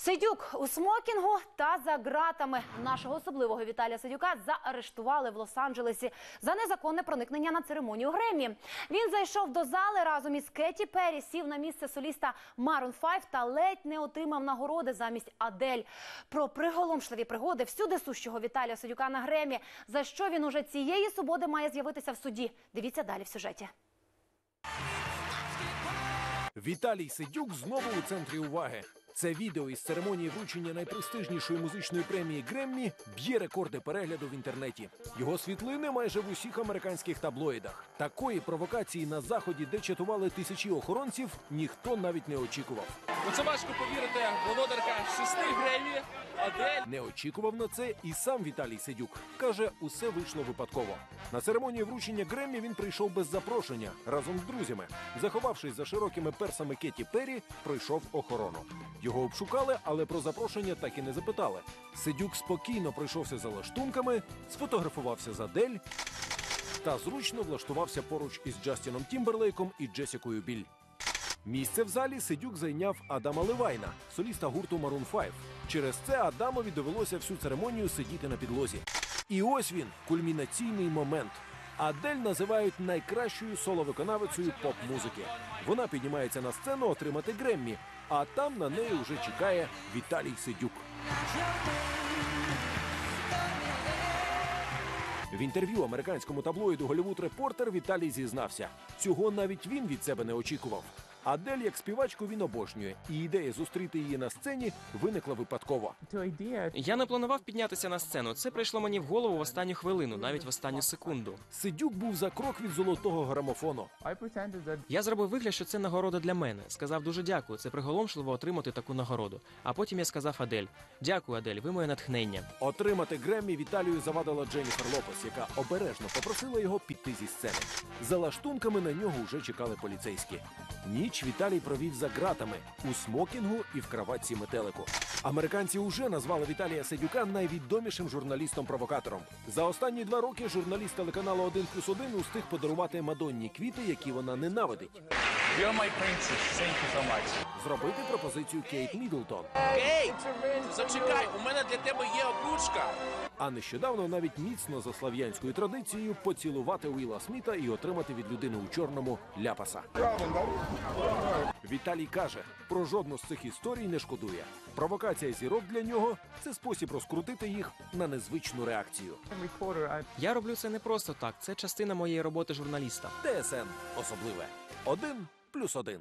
Сидюк у смокінгу та за ґратами нашого особливого Віталія Сидюка заарештували в Лос-Анджелесі за незаконне проникнення на церемонію Греммі. Він зайшов до зали разом із Кеті Перрі, сів на місце соліста Maroon 5 та ледь не отримав нагороди замість Адель. Про приголомшливі пригоди всюди сущого Віталія Сидюка на Гремі. За що він уже цієї суботи має з'явитися в суді? Дивіться далі в сюжеті. Віталій Сидюк знову у центрі уваги. Це відео із церемонії вручення найпрестижнішої музичної премії Греммі б'є рекорди перегляду в інтернеті. Його світлини майже в усіх американських таблоїдах. Такої провокації на заході, де чатували тисячі охоронців, ніхто навіть не очікував. У це важко повірити. Володарка шести Гремі, Адель. Не очікував на це і сам Віталій Сидюк. Каже, усе вийшло випадково. На церемонію вручення Греммі він прийшов без запрошення разом з друзями. Заховавшись за широкими персами Кеті Перрі, пройшов охорону. Його обшукали, але про запрошення так і не запитали. Сидюк спокійно пройшовся за лаштунками, сфотографувався з Адель та зручно влаштувався поруч із Джастіном Тімберлейком і Джесікою Біль. Місце в залі Сидюк зайняв Адама Левайна, соліста гурту Maroon 5. Через це Адамові довелося всю церемонію сидіти на підлозі. І ось він кульмінаційний момент. Адель називають найкращою соловиконавицею поп-музики. Вона піднімається на сцену отримати Греммі, а там на неї вже чекає Віталій Сидюк. В інтерв'ю американському таблоїду Голівуд Репортер Віталій зізнався. Цього навіть він від себе не очікував. Адель як співачку він обожнює, і ідея зустріти її на сцені виникла випадково. Я не планував піднятися на сцену. Це прийшло мені в голову в останню хвилину, навіть в останню секунду. Сидюк був за крок від золотого грамофону. Я зробив вигляд, що це нагорода для мене. Сказав дуже дякую. Це приголомшливо отримати таку нагороду. А потім я сказав Адель: Дякую, Адель, ви моє натхнення. Отримати Греммі Віталію завадила Дженніфер Лопес, яка обережно попросила його піти зі сцени. За лаштунками на нього вже чекали поліцейські. Ніч Віталій провів за ґратами у смокінгу і в краватці метелику. Американці уже назвали Віталія Сидюка найвідомішим журналістом-провокатором. За останні два роки журналіст телеканалу 1 плюс 1 устиг подарувати Мадонні квіти, які вона ненавидить. You're my princess. Thank you so much. Зробити пропозицію Кейт Мідлтон. Кейт! Зачекай, у мене для тебе є обручка. А нещодавно навіть міцно за слав'янською традицією поцілувати Уіла Сміта і отримати від людини у чорному ляпаса. Віталій каже, про жодну з цих історій не шкодує. Провокація зірок для нього це спосіб розкрутити їх на незвичну реакцію. Я роблю це не просто так. Це частина моєї роботи журналіста. ТСН особливе. Один плюс один.